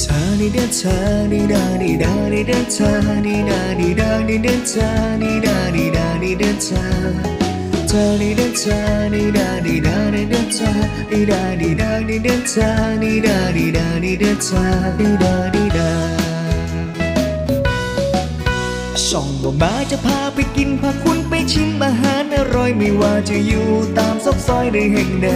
เธอนี่เด้อเธอนี่ดานี่ดานี่เด้อเธอนี่ดานี่ดานี่เด้อเธอนี่ดานี่ดานี่เด้อเธอเธอนี่เด้อเธอนี่ดานี่ดานี่เด้อเธอนี่ดานี่ดานี่เด้อเธอนี่ดานี่ดานี่เด้อเธอนี่ดานี่ดาช่องบ่มาจะพาไปกินพาคุณไปชิมอาหารอร่อยไม่ว่าจะอยู่ตามซอกซอยในแห่งใด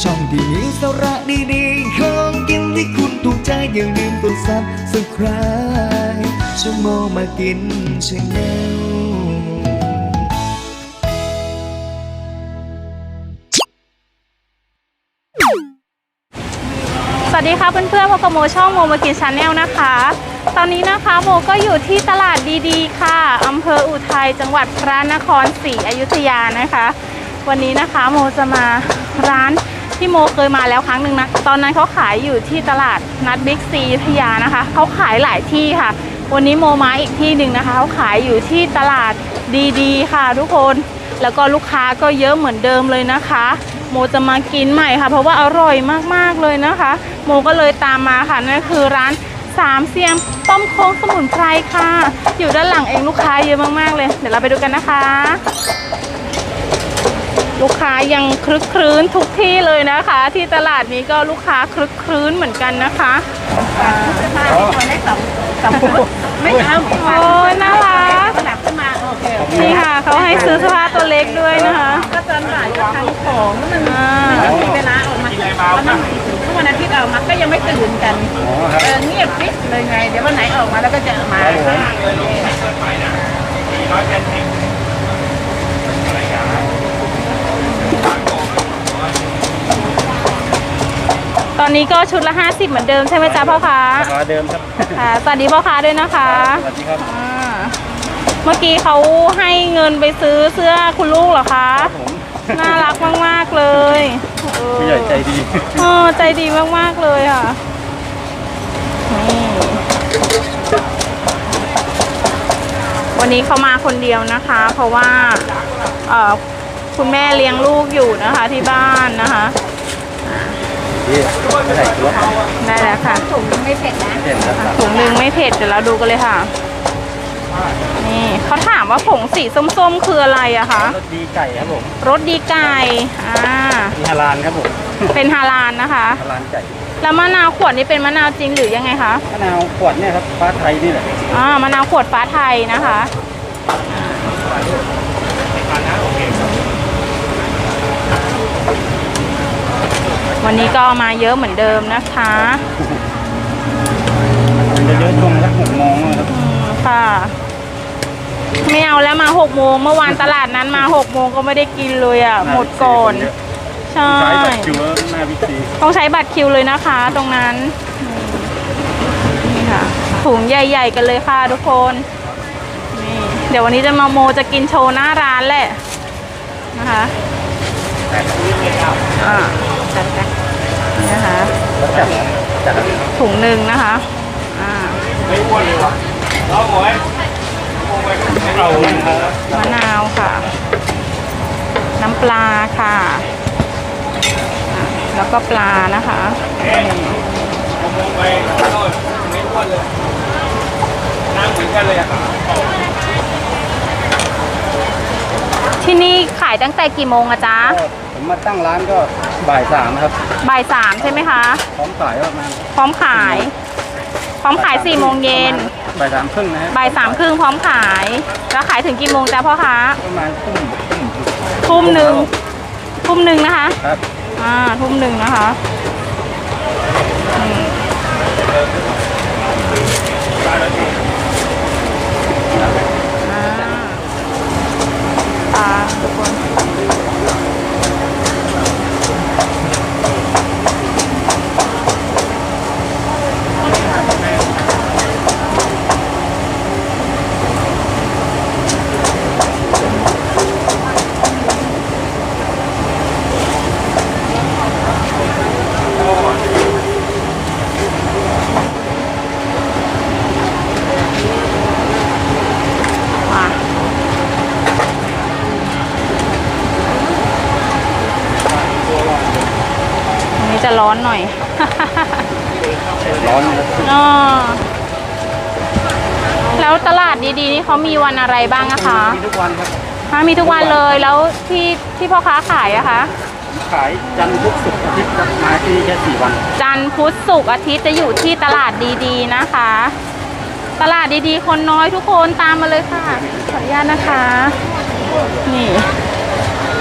ช่องที่มีสาระดีๆของกินที่คุณถูกใจอย่าลืมกดซับสไคร b e ช่องโมมากินชาแนลสวัสดีค่ะเพื่อนๆพบกับโมช่องโมมากินชาแนลนะคะ ตอนนี้นะคะโมก็อยู่ที่ตลาดดีๆ ค่ะอำเภออุทัยจังหวัดพระนครศรีอยุธยานะคะ วันนี้นะคะโมจะมาร้าน ที่โมเคยมาแล้วครั้งหนึ่งนะ ตอนนั้นเขาขายอยู่ที่ตลาดนัดบิ๊กซีอยุธยานะคะ เขาขายหลายที่ค่ะ วันนี้โมมาอีกที่หนึ่งนะคะ เขาขายอยู่ที่ตลาดดีๆ ค่ะ ทุกคน แล้วก็ลูกค้าก็เยอะเหมือนเดิมเลยนะคะ โมจะมากินใหม่ค่ะ เพราะว่าอร่อยมากๆเลยนะคะ โมก็เลยตามมาค่ะ นั่นคือร้านสามเสียมต้มโค้งสมุนไพรค่ะ อยู่ด้านหลังเองลูกค้าเยอะมากๆเลย เดี๋ยวเราไปดูกันนะคะ ลูกค้ายังคลึกครื้นทุกที่เลยนะคะ ที่ตลาดนี้ก็ลูกค้าคลึกครื้นเหมือนกันนะคะไม่เอาโอ้ยน่ารักสลับขึ้นมาโอเคนี่ค่ะเขาให้ซื้อเสื้อผ้าตัวเล็กด้วยนะคะ ก็ตอนบ่ายก็ทำของแล้วมันอ่ามันมีเวลาออกมาวันนั้นทุกวันอาทิตย์ออกมาก็ยังไม่ตื่นกันเออเงียบฟิสเลยไง เดี๋ยววันไหนออกมาแล้วก็จะมา อนนี้ก็ชุดละ 50 เหมือนเดิมใช่ไหมจ๊ะพ่อค้าราคาเดิมครับค่ะสวัสดีพ่อค้าด้วยนะคะสวัสดีครับอ่าเมื่อกี้เขาให้เงินไปซื้อเสื้อคุณลูกเหรอคะ ผมน่ารักมากๆเลยเออ ผู้ใหญ่ใจดีเออใจดีมาก ๆ เลยค่ะนี่วันนี้เขามาคนเดียวนะคะ เพราะว่าเอ่อคุณแม่เลี้ยงลูกอยู่นะคะที่บ้านนะคะ ดีไม่ใส่ตัวได้แล้วค่ะถุงไม่เผ็ดนะเห็นครับถุงหนึ่งไม่เผ็ดเดี๋ยวเราดูกันเลยค่ะ นี่เขาถามว่าผงสีส้มๆ คืออะไรอะคะรสดีไก่ครับผมรสดีไก่อ่ามีฮาลานครับผมเป็นฮาลานนะคะฮาลานไก่แล้วมะนาวขวดนี่เป็นมะนาวจริงหรือยังไงคะมะนาวขวดเนี่ยครับฟ้าไทยนี่แหละอ่ามะนาวขวดฟ้าไทยนะคะ วันนี้ก็มาเยอะเหมือนเดิมนะคะมันจะเยอะช่วงสักหกโมงนะครับอืมค่ะไม่เอาแล้วมาหกโมงเมื่อวานตลาดนั้นมาหกโมงก็ไม่ได้กินเลยอะ หมดก่อนใช่ใช้แบบคิวแล้วหน้าบิ๊กซีต้องใช้บัตรคิวเลยนะคะ ตรงนั้นนี่ค่ะถุงใหญ่ ๆ กันเลยค่ะทุกคนนี่เดี๋ยววันนี้จะมาโมจะกินโชว์หน้าร้านแหละนะคะ อ่าจัดไปนี่นะคะถุงหนึ่งนะคะอ่าเอานะครับมะนาวค่ะ น้ำปลาค่ะ แล้วก็ปลานะคะที่นี่ขายตั้งแต่กี่โมงอะจ๊ะผมมาตั้งร้านก็ บ่ายสามครับบ่ายสามใช่ไหมคะ พร้อมขายประมาณพร้อมขาย พร้อมขายสี่โมงเย็นบ่ายสามครึ่งนะฮะบ่ายสามครึ่งพร้อมขาย แล้วขายถึงกี่โมงจ๊ะพ่อคะประมาณทุ่มทุ่มทุ่มหนึ่งทุ่มหนึ่งนะคะครับอ่าทุ่มหนึ่งนะคะอืมอ่าปลาทุกคนมา อันนี้จะร้อนหน่อย ร้อนนะครับอ๋อแล้วตลาดดีๆนี่เขามีวันอะไรบ้างอะคะ มีทุกวันครับอ่ามีทุกวันเลยแล้วที่ที่พ่อค้าขายอะคะ ขายจันทร์พุธศุกร์อาทิตย์ครับมาที่นี่แค่สี่วัน จันทร์พุธศุกร์อาทิตย์จะอยู่ที่ตลาดดีๆนะคะ ตลาดดีๆ คนน้อยทุกคนตามมาเลยค่ะขออนุญาตนะคะ นี่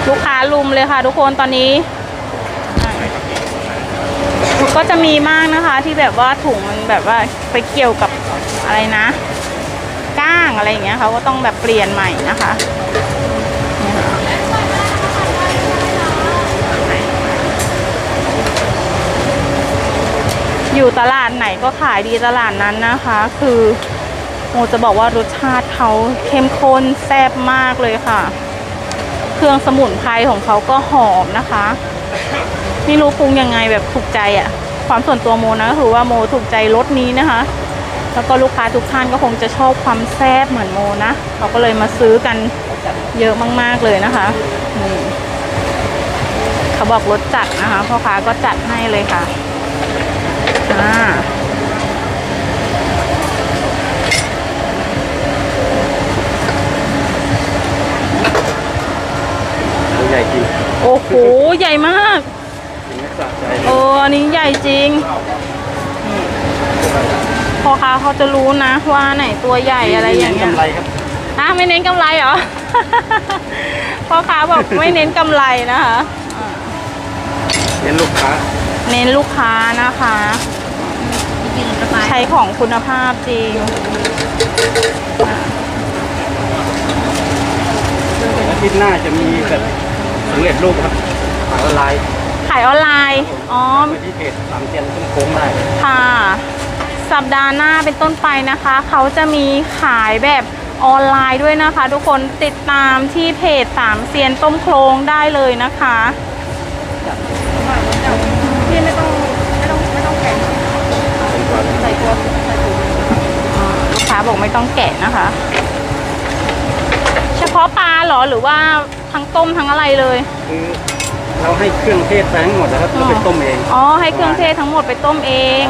ลูกค้าลุมเลยค่ะทุกคนตอนนี้อะ ก็จะมีมากนะคะที่แบบว่าถุงมันแบบว่าไปเกี่ยวกับอะไรนะก้างอะไรอย่างเงี้ยเขาก็ต้องแบบเปลี่ยนใหม่นะคะอยู่ตลาดไหนก็ขายดีตลาดนั้นนะคะ คือโมจะบอกว่ารสชาติเขาเข้มข้นแซ่บมากเลยค่ะ เครื่องสมุนไพรของเขาก็หอมนะคะ ไม่รู้ปรุงยังไงแบบถูกใจอะ่ะ ความส่วนตัวโมนะก็คือว่าโมถูกใจรสนี้นะคะ แล้วก็ลูกค้าทุกท่านก็คงจะชอบความแซ่บเหมือนโมนะเขาก็เลยมาซื้อกันเยอะมาก ๆเลยนะคะนี่เขาบอกรสจัดนะคะพ่อค้าก็จัดให้เลยค่ะอ่าตัวใหญ่จริงโอ้โห ใหญ่มาก กินไม่สะใจ โอ้อันนี้ใหญ่จริงนี่พ่อค้าเขาจะรู้นะว่าไหนตัวใหญ่อะไรอย่างเงี้ยกำไรครับอะไม่เน้นกำไรเหรอ พ่อค้าบอกไม่เน้นกำไรนะคะเน้นลูกค้า เน้นลูกค้านะคะ ใช้ของคุณภาพจริงอาทิตย์หน้าจะมีแบบสำเร็จรูปครับขายออนไลน์ ขายออนไลน์ อ๋อ ไปที่เพจสามเตียนต้นโค้งได้ค่ะ สัปดาห์หน้าเป็นต้นไปนะคะ เขาจะมีขายแบบออนไลน์ด้วยนะคะ ทุกคนติดตามที่เพจสามเซียนต้มโครงได้เลยนะคะพี่ไม่ต้องไม่ต้องไม่ต้องแกะใส่ตัวลูกค้าบอกไม่ต้องแกะนะคะ เฉพาะปลาเหรอหรือว่าทั้งต้มทั้งอะไรเลย คือ เราให้เครื่องเทศแป้งหมดนะครับเราไปต้มเอง อ๋อ ให้เครื่องเทศทั้งหมดไปต้มเอง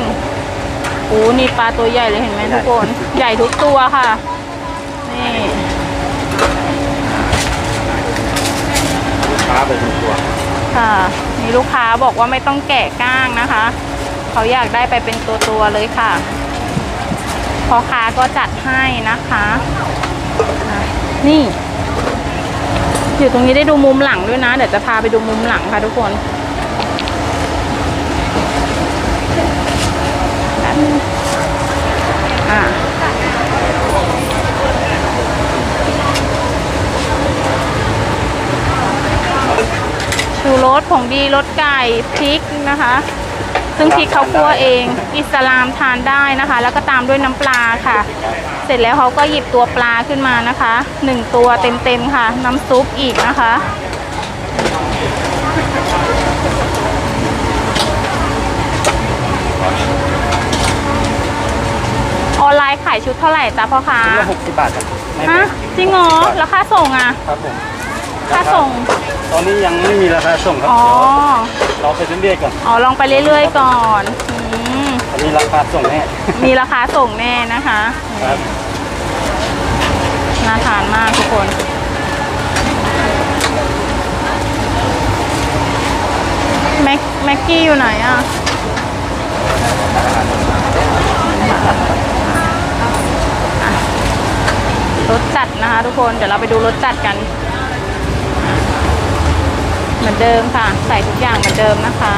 โอ้นี่ปลาตัวใหญ่เลยเห็นไหมทุกคน ใหญ่ทุกตัวค่ะ นี่ลูกค้าไปถึงตัว ค่ะมีลูกค้าบอกว่าไม่ต้องแกะก้างนะคะ เขาอยากได้ไปเป็นตัวตัวๆเลยค่ะพ่อค้าก็จัดให้นะคะอะนี่ อยู่ตรงนี้ได้ดูมุมหลังด้วยนะ เดี๋ยวจะพาไปดูมุมหลังค่ะทุกคนอะชูรสผงดีรสไก่พริกนะคะ ซึ่งพริกเขาคั่วเอง อิสลามทานได้นะคะ แล้วก็ตามด้วยน้ำปลาค่ะ เสร็จแล้วเขาก็หยิบตัวปลาขึ้นมานะคะหนึ่งตัวเต็มๆค่ะ น้ำซุปอีกนะคะออนไลน์ขายชุดเท่าไหร่จ๊ะพ่อค้าชุดละหกสิบบาทครับไม่แพฮะงจริงเหรอแล้วค่าส่งอะ ครับผม ค่าส่ง ตอนนี้ยังไม่มีราคาส่งครับอ๋อเดี๋ยวเราไปเรื่อยๆก่อนอ๋อลองไปเรื่อยๆก่อนอืมตอนนี้ราคาส่งแน่มีราคาส่งแน่นะคะครับน่าทานมากทุกคนแม็กแม็กกี้อยู่ไหนอะรสจัดนะคะทุกคน เดี๋ยวเราไปดูรสจัดกัน เหมือนเดิมค่ะ ใส่ทุกอย่างเหมือนเดิมนะคะ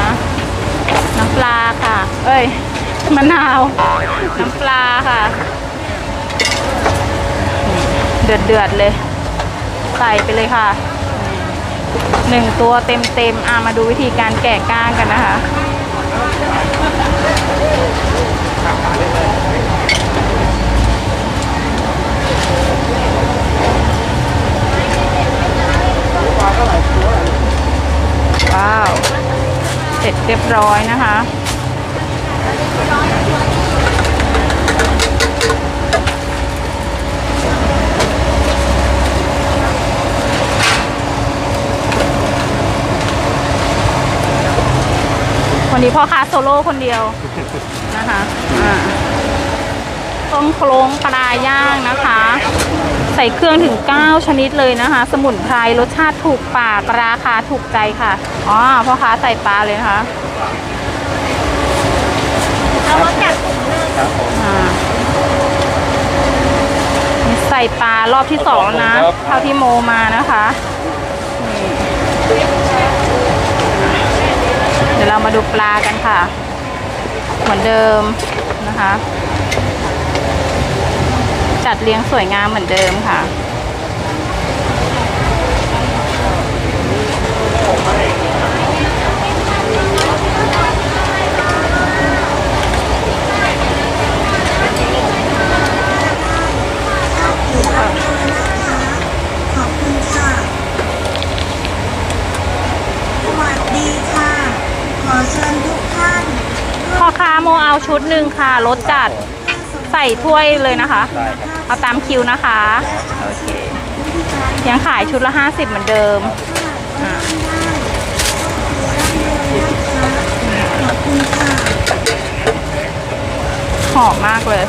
น้ำปลาค่ะ เอ้ยมะนาว น้ำปลาค่ะ เดือดเดือดเลย ใส่ไปเลยค่ะหนึ่งตัวเต็มเต็มอะมาดูวิธีการแกะก้างกันนะคะ ว้าว เสร็จเรียบร้อยนะคะวันนี้พ่อค้าโซโล่คนเดียวนะคะ อ่าต้มโครงปลาย่างนะคะ ส่เครื่องถึง 9 ชนิดเลยนะคะ สมุนไพรรสชาติถูกปากราคาถูกใจค่ะอ๋อพ่อค้าใส่ปลาเลยนะคะเอารถจัดครับผมอ่านี่ใส่ปลารอบที่สองนะ เท่าที่โมมานะคะนี่เดี๋ยวเรามาดูปลากันค่ะ เหมือนเดิมนะคะ จัดเรียงสวยงามเหมือนเดิมค่ะ ขอบคุณค่ะ สวัสดีค่ะ ขอเชิญทุกท่าน พ่อค้าโมเอาชุดหนึ่งค่ะรสจัดใส่ถ้วยเลยนะคะ ได้ครับเอาตามคิวนะคะ โอเค ยังขายชุดละ 50 เหมือนเดิมอ่าหอมมากเลย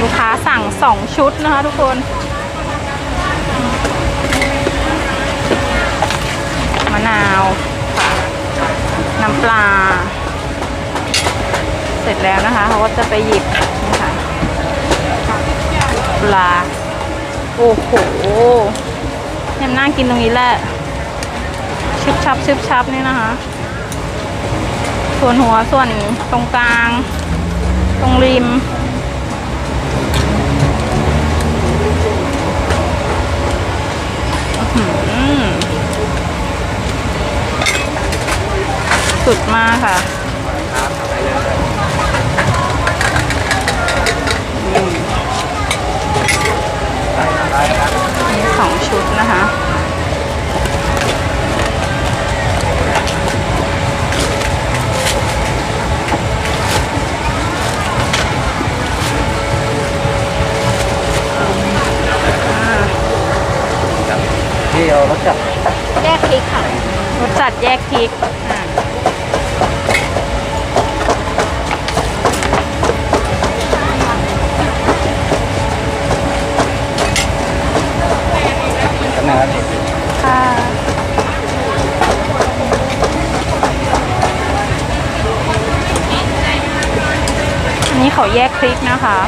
ลูกค้าสั่ง 2 ชุดนะคะทุกคน มะนาวค่ะ น้ำ ปลา เสร็จแล้วนะคะเขาก็จะไปหยิบนะคะปลา โอ้โหเนี่ยนั่งกินตรงนี้แหละชึบชับชึบชับนี่นะคะ ส่วนหัวส่วนตรงกลาง ตรงริม อื้อหือ สุดมากค่ะมีสองชุดนะคะที่เอารถจักรแยกพริกค่ะรสจัดแยกพริกอ่า กันนะครับ ค่ะอันนี้เขา แยกพริกนะคะ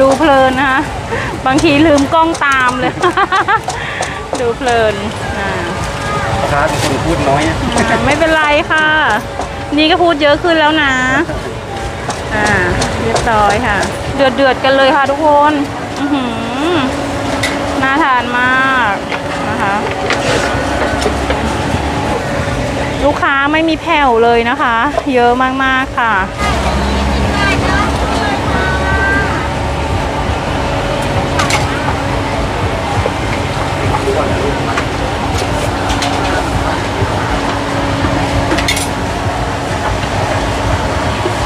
ดูเพลินนะคะ บางทีลืมกล้องตามเลย ดูเพลินอ่าลูกค้าเป็นคนพูดน้อยนะอ่าไม่เป็นไรค่ะ นี่ก็พูดเยอะขึ้นแล้วนะ อ่า เรียบร้อยค่ะ เดือดเดือดๆกันเลยค่ะทุกคนน่าทานมากนะคะ ลูกค้าไม่มีแผ่วเลยนะคะ เยอะมากๆค่ะ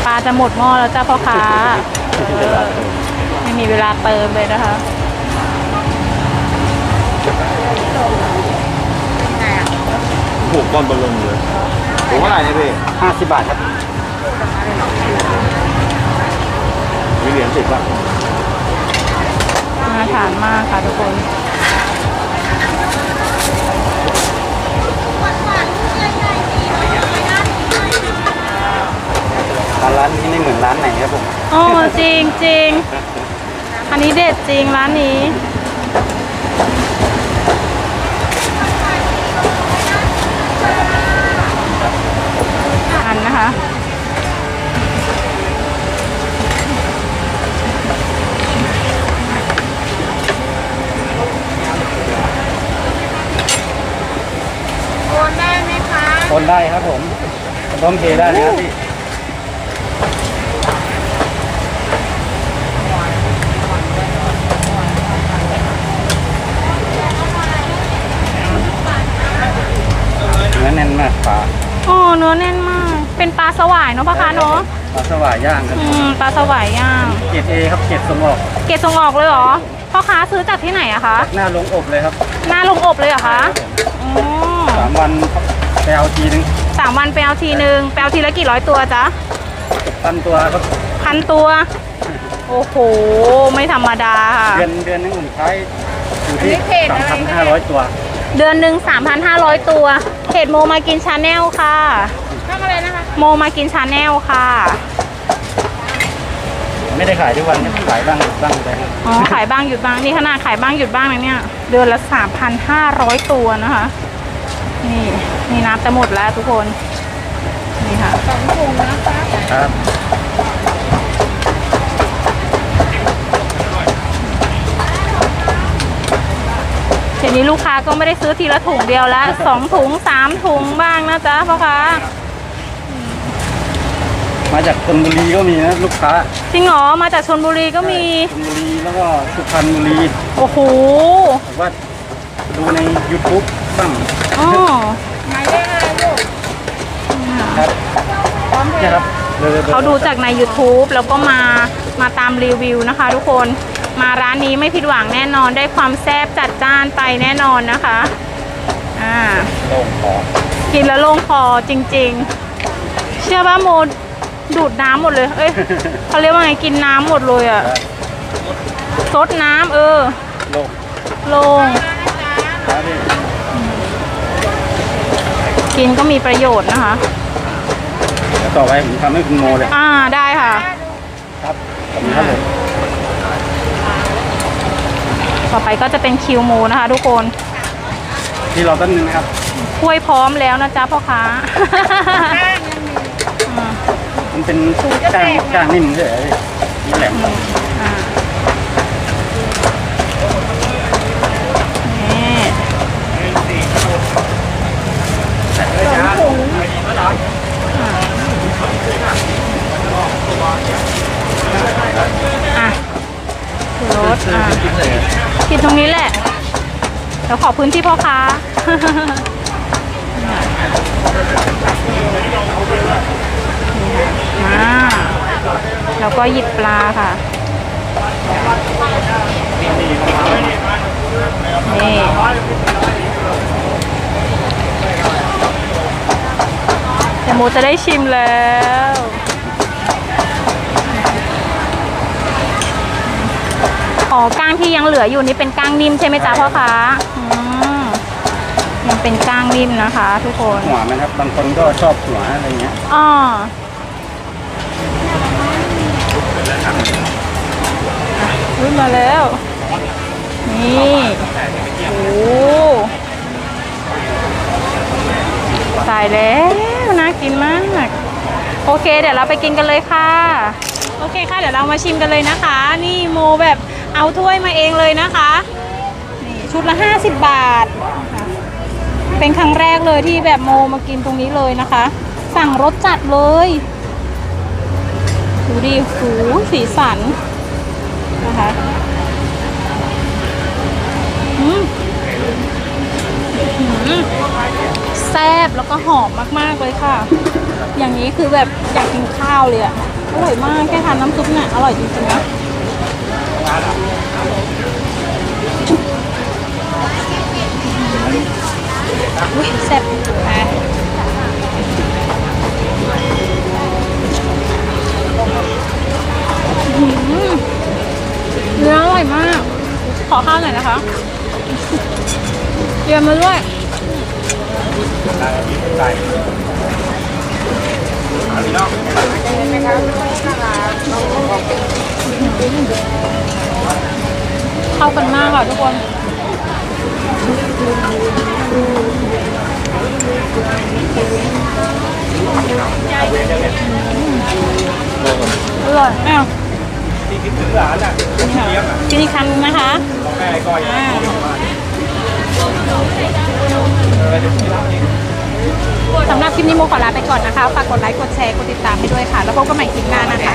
ปลาจะหมดหม้อแล้วจ้าพ่อค้า ไม่มีเวลาเติมเลยนะคะถูกก้อนบอลลมเลยถูกเท่าไหร่เนี่ยพี่ห้าสิบบาทครับมีเหรียญสิบป่ะน่าทานมากค่ะทุกคน ร้านนี้ไม่เหมือนร้านไหนครับผมโอ้จริงจริงอันนี้เด็ดจริงร้านนี้อันนะคะโอนได้ไหมคะคนได้ครับผมต้มเทได้นะครับพี่ นื้อแน่นมากปลาอ๋อเนื้อแน่นมาก เป็นปลาสวายเนาะพ่อค้าเนาะปลาสวายย่างครับอืมปลาสวายย่าง เกรดเอครับเกรดส่งออกเกตส่งออกเลยเหรอพ่อค้าซื้อจากที่ไหนอะคะ หน้าลงอบเลยครับหน้าลงอบเลยเหรอคะอ๋อสามวันไปเอาทีนึงสามวันไปเอาทีนึงไปเอาทีละกี่ร้อยตัวจ๊ะพันตัวครับพันตัว โอ้โห ไม่ธรรมดาค่ะ เดือนเดือนหนึงผมใช้อยู่ที่สามพันห้าร้อยตัว เดือนหนึ่ง3,500 ตัวเพจโมมากินชาแนลค่ะทำอะไรนะคะ โมมากินชาแนลค่ะ ไม่ได้ขายทุกวันครับขายบ้างหยุดบ้างไปครับอ๋อ ขายบ้างหยุดบ้าง นี่ขนาดขายบ้างหยุดบ้างนะเนี่ย เดือนละ 3,500 ตัวนะคะ นี่นี่นับจะหมดแล้วทุกคน นี่ค่ะ สองถุงนะคะ ครับ ทีนี้ลูกค้าก็ไม่ได้ซื้อทีละถุงเดียวแล้วสองถุงสามถุงบ้างนะจ๊ะพ่อค้ามาจากชนบุรีก็มีนะลูกค้าจริงเหรอมาจากชนบุรีก็มีชลบุรีแล้วก็สุพรรณบุรีโอ้โหแต่ว่าดูใน YouTube บ้างอ๋อหมายเลขอะไรลูกครับเนี่ยครับบอร์บอร์เขาดูจากใน YouTube แล้วก็มา มาตามรีวิวนะคะ ทุกคนมาร้านนี้ไม่ผิดหวังแน่นอนได้ความแซ่บจัดจ้านไปแน่นอนนะคะอ่าโล่งคอกินแล้วโล่งคอจริง ๆ เชื่อว่าโมดูดน้ำหมดเลย เอ้ยเขาเรียกว่าไงกินน้ำหมดเลยอะซดน้ำเออ โล่งโล่งครับพี่กินก็มีประโยชน์นะคะเดี๋ยวต่อไปผมทำให้คุณโมเลย อ่าได้ค่ะ ครับขอบคุณครับผมต่อไปก็จะเป็นคิวโมนะคะทุกคนที่เราแป๊บนึงนะครับถ้วยพร้อมแล้วนะจ๊ะพ่อค้า มันเป็นก้างก้างนิ่มเลยพี่นี่แหลมอ่านี่อะ รถอะกินตรงนี้แหละเดี๋ยวขอพื้นที่พ่อค้าอ่าแล้วก็หยิบปลาค่ะ นี่เดี๋ยวโมจะได้ชิมแล้ว อ๋อก้างที่ยังเหลืออยู่นี่เป็นก้างนิ่มใช่ไหมจ๊ะพ่อคะอืมยังเป็นก้างนิ่มนะคะ ทุกคนหัวมันครับ บางคนก็ชอบหัวอะไรเงี้ยอ๋อขึ้นมาแล้ว นี่โอ้ตายแล้วน่ากินมาก โอเค เดี๋ยวเราไปกินกันเลยค่ะ โอเคค่ะ เดี๋ยวเรามาชิมกันเลยนะคะ นี่โมแบบ เอาถ้วยมาเองเลยนะคะนี่ชุดละ 50 บาท เป็นครั้งแรกเลยที่แบบโมมากินตรงนี้เลยนะคะ สั่งรสจัดเลยดูดิหูสีสันนะคะแซ่บแล้วก็หอมมาก ๆ เลยค่ะ อย่างนี้คือแบบอยากกินข้าวเลยอะอร่อยมากแค่ทานน้ำซุปเนี่ยอร่อยจริงๆนะ อุ้ยแซ่บอะเนื้ออร่อยมาก ขอข้าวหน่อยนะคะเยี่ยมมาด้วยเข้ากันมากค่ะทุกคนอร่อยอ้าวที่คิดถึงหลานอะกินอีกคำนึงนะคะแม่ก้อยอ่าสำหรับคลิปนี้โมขอลาไปก่อนนะคะ ฝากกดไลค์ กดแชร์ กดติดตามให้ด้วยค่ะ แล้วพบกันใหม่คลิปหน้านะคะ